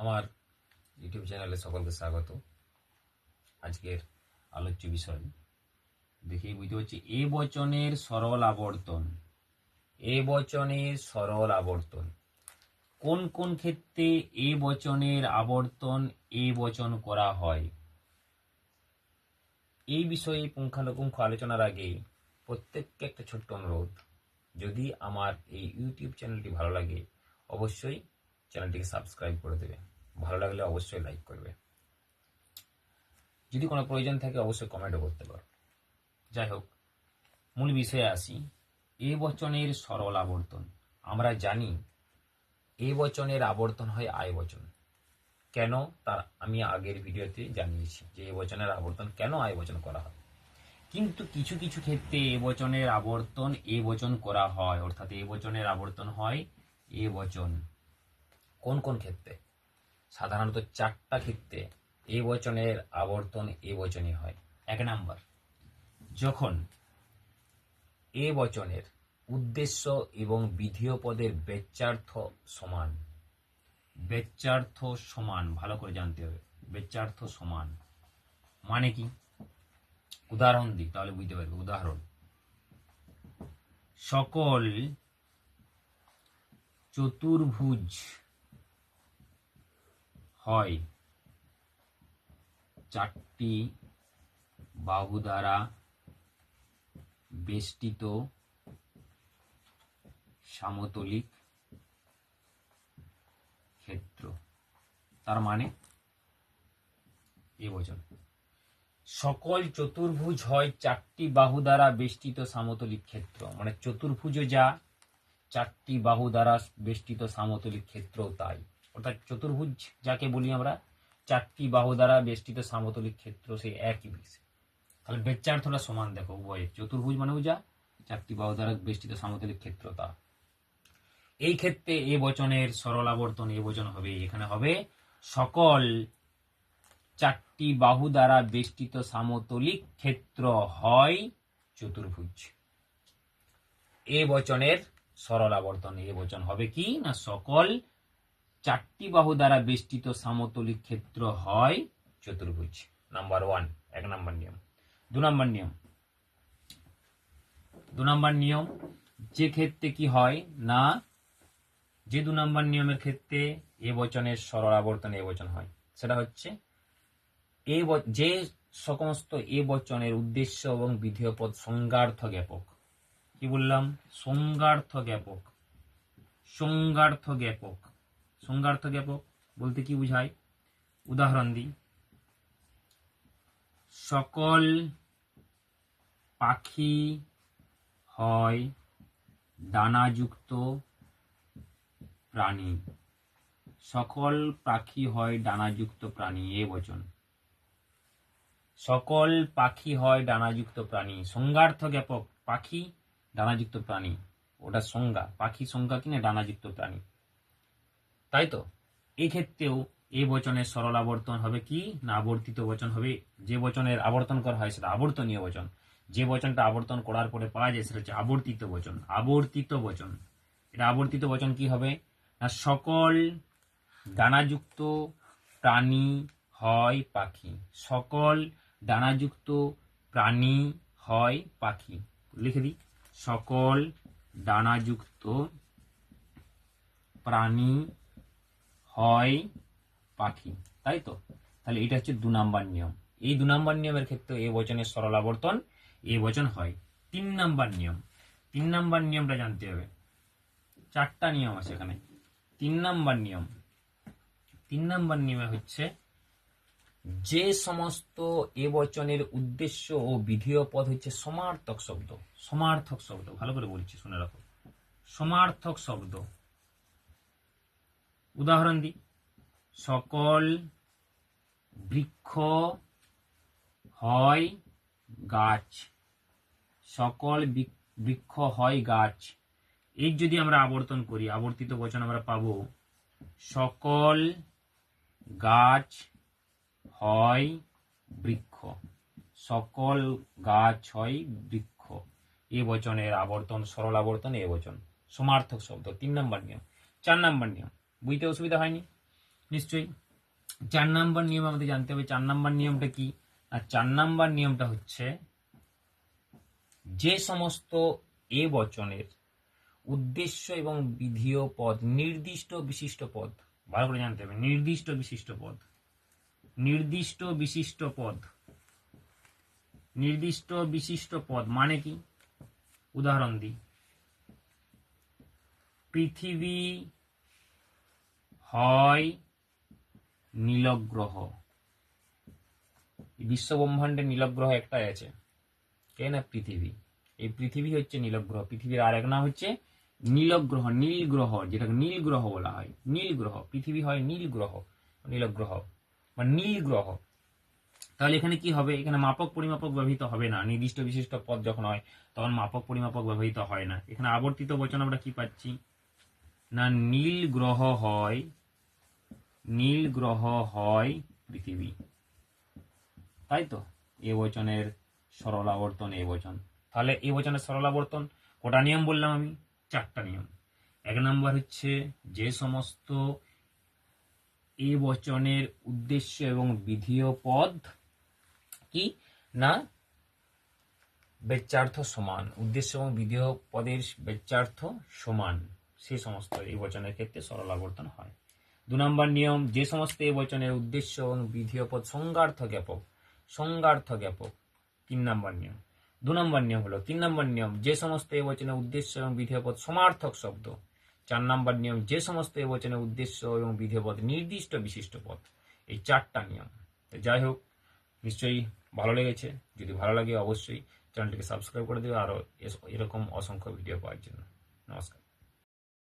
আমার ইউটিউব চ্যানেলে সকলকে স্বাগত। আজকের আলোচ্য বিষয় দেখি বুঝতে পারছি, এ বচনের সরল আবর্তন, এ বচনের সরল আবর্তন। কোন কোন ক্ষেত্রে এ বচনের আবর্তন এ বচন করা হয়? এই বিষয়ে পুঙ্খানুপুঙ্খ আলোচনার আগে প্রত্যেককে একটা ছোট্ট অনুরোধ, যদি আমার এই ইউটিউব চ্যানেলটি ভালো লাগে, অবশ্যই চ্যানেলটিকে সাবস্ক্রাইব করে দেবে। ভালো লাগলে অবশ্যই লাইক করবে। যদি কোনো প্রয়োজন থাকে অবশ্যই কমেন্টও করতে পারো। যাই হোক, মূল বিষয়ে আসি। এ বচনের সরল আবর্তন। আমরা জানি এ বচনের আবর্তন হয় আয় বচন। কেন? তার আমি আগের ভিডিওতে জানিয়েছি যে এ বচনের আবর্তন কেন আয় বচন করা হয়। কিন্তু কিছু কিছু ক্ষেত্রে এ বচনের আবর্তন এ বচন করা হয়। অর্থাৎ এ বচনের আবর্তন হয় এ বচন। কোন কোন ক্ষেত্রে? সাধারণত চারটা ক্ষেত্রে এ বচনের আবর্তন এ বচনই হয়। এক নাম্বার, যখন এ বচনের উদ্দেশ্য এবং বিধেয় পদের বেচ্চার্থ সমান বেচ্চার্থ সমান, ভালো করে জানতে হবে বেচ্চার্থ সমান মানে কি? উদাহরণ দিই, তাহলে বুঝতে পারবে, উদাহরণ। সকল চতুর্ভুজ হয়। চারটি বাহু দ্বারা বেষ্টিত সামতলিক ক্ষেত্র। তার মানে এ বচন। সকল চতুর্ভুজ হয় চারটি বাহু দ্বারা বেষ্টিত সামতলিক ক্ষেত্র। মানে চতুর্ভুজ যা, চারটি বাহু দ্বারা বেষ্টিত সামতলিক ক্ষেত্র তাই। অর্থাৎ চতুর্ভুজ, যাকে বলি আমরা, চারটি বাহু দ্বারা বেষ্টিত সামতলিক ক্ষেত্র সেই একই বিষয় তাহলে বেচ্চার্থটা সমান, দেখো, উভয়। চতুর্ভুজ মানেও যা, চারটি বাহু দ্বারা বেষ্টিত সামতলিক ক্ষেত্র তা। এই ক্ষেত্রে এ বচনের সরল আবর্তন, এ বচন হবে, এখানে হবে সকল চারটি বাহু দ্বারা বেষ্টিত সামতলিক ক্ষেত্র হয় চতুর্ভুজ। এ বচনের সরল আবর্তন, এ বচন হবে কি? না, সকল চারটি বাহু দ্বারা বেষ্টিত সামতলিক ক্ষেত্র হয় চতুর্ভুজ নাম্বার ওয়ান এক নাম্বার নিয়ম। দু নাম্বার নিয়ম। দু নাম্বার নিয়ম, যে ক্ষেত্রে কি হয় না, যে দু নম্বর নিয়মের ক্ষেত্রে এ বচনের সরল আবর্তন এ বচন হয়। সেটা হচ্ছে, এ যে সমস্ত এ বচনের উদ্দেশ্য এবং বিধেয় পদ সংজ্ঞার্থ জ্ঞাপক। কি বললাম? সংজ্ঞার্থ জ্ঞাপক। সংজ্ঞার্থ জ্ঞাপক। সংজ্ঞার্থ জ্ঞাপক বলতে কি বুঝায়? উদাহরণ দিই। সকল পাখি হয় ডানাযুক্ত প্রাণী। সকল পাখি হয় ডানাযুক্ত প্রাণী, এ বচন। সকল পাখি হয় ডানাযুক্ত প্রাণী সংজ্ঞার্থ জ্ঞাপক পাখি ডানাযুক্ত প্রাণী। ওটা সংজ্ঞা পাখি সংজ্ঞা কিনা ডানাযুক্ত প্রাণী। তাই তো এই ক্ষেত্রেও এই বচনের সরল আবর্তন হবে কি? না আবর্তিত বচন হবে। যে বচনের আবর্তন করা হয় সেটা আবর্তনীয় বচন। যে বচনটা আবর্তন করার পরে পাওয়া যায় সেটা হচ্ছে আবর্তিত বচন। আবর্তিত বচন। এটা আবর্তিত বচন কি হবে? না, সকল ডানাযুক্ত প্রাণী হয় পাখি। সকল ডানাযুক্ত প্রাণী হয় পাখি। লিখে দিই। সকল ডানাযুক্ত প্রাণী হয় পাখি, তাই তো? তাহলে এটা হচ্ছে দু নাম্বার নিয়ম। এই দু নাম্বার নিয়মের ক্ষেত্রে এ বচনের সরল আবর্তন, এ বচন হয় তিন নাম্বার নিয়ম। তিন নাম্বার নিয়মটা জানতে হবে। চারটা নিয়ম আছে এখানে। তিন নাম্বার নিয়ম। তিন নাম্বার নিয়মে হচ্ছে যে সমস্ত এ বচনের উদ্দেশ্য ও বিধেয় পদ হচ্ছে সমার্থক শব্দ। সমার্থক শব্দ, ভালো করে বলছি, শুনে রাখো। সমার্থক শব্দ। উদাহরণ দিই। সকল বৃক্ষ, হয় গাছ। সকল বৃক- বৃক্ষ, হয় গাছ। এই যদি আমরা আবর্তন করি, আবর্তিত বচন আমরা পাবো, সকল গাছ, হয় বৃক্ষ। সকল গাছ, হয় বৃক্ষ। এ বচনের আবর্তন, সরল আবর্তন, এ বচন। সমার্থক শব্দ, তিন নম্বর নিয়ম। চার নম্বর নিয়ম। বুঝতে অসুবিধা হয়নি? নিশ্চয়ই। চার নাম্বার নিয়ম আমাদের জানতে হবে। চার নাম্বার নিয়মটা কি? আর চার নাম্বার নিয়মটা হচ্ছে, যে সমস্ত এ বচনের উদ্দেশ্য এবং বিধিও পদ, নির্দিষ্ট বিশিষ্ট পদ, ভালো করে জানতে হবে, নির্দিষ্ট বিশিষ্ট পদ, নির্দিষ্ট বিশিষ্ট পদ, নির্দিষ্ট বিশিষ্ট পদ মানে কি? উদাহরণ দিই। পৃথিবী হয় নীলগ্রহ। বিশ্বব্রহ্মাণ্ডে নীলগ্রহ একটাই আছে। কে না পৃথিবী। এই পৃথিবী হচ্ছে নীলগ্রহ। পৃথিবীর আরেক নাম হচ্ছে নীলগ্রহ নীল গ্রহ যেটাকে নীল গ্রহ বলা হয়। নীল গ্রহ পৃথিবী হয় নীল গ্রহ নীলগ্রহ, বা নীল গ্রহ তাহলে এখানে কি হবে? এখানে মাপক পরিমাপক ব্যবহৃত হবে না। নির্দিষ্ট বিশিষ্ট পদ যখন হয়, তখন মাপক পরিমাপক ব্যবহৃত হয় না। এখানে আবর্তিত বচন আমরা কি পাচ্ছি? না নীল গ্রহ হয় নীল গ্রহ হয় পৃথিবী। তাই তো এ বচনের সরল আবর্তন এ বচন। তাহলে এ বচনের সরল আবর্তন কটা নিয়ম বললাম আমি? চারটা নিয়ম। এক নম্বর হচ্ছে যে সমস্ত এ বচনের উদ্দেশ্য এবং বিধিও পদ কি? না? বেচার্থ সমান। উদ্দেশ্য এবং বিধিও পদের বেচার্থ সমান। সে সমস্ত এই বচনের ক্ষেত্রে সরল আবর্তন হয়। দু নম্বর নিয়ম, যে সমস্ত এই বচনের উদ্দেশ্য এবং বিধিও পদ সংজ্ঞার্থ জ্ঞাপক সংজ্ঞার্থ জ্ঞাপক তিন নম্বর নিয়ম। দু নম্বর নিয়ম হলো, তিন নম্বর নিয়ম, যে সমস্ত এই বচনের উদ্দেশ্য এবং বিধিও পদ সমার্থক শব্দ। চার নম্বর নিয়ম, যে সমস্ত এই বচনের উদ্দেশ্য এবং বিধিও পদ নির্দিষ্ট বিশিষ্ট পদ। এই চারটা নিয়ম। তো যাই হোক, নিশ্চয়ই ভালো লেগেছে। যদি ভালো লাগে অবশ্যই চ্যানেলটিকে সাবস্ক্রাইব করে দেবে আরও এরকম অসংখ্য ভিডিও পাওয়ার জন্য। নমস্কার।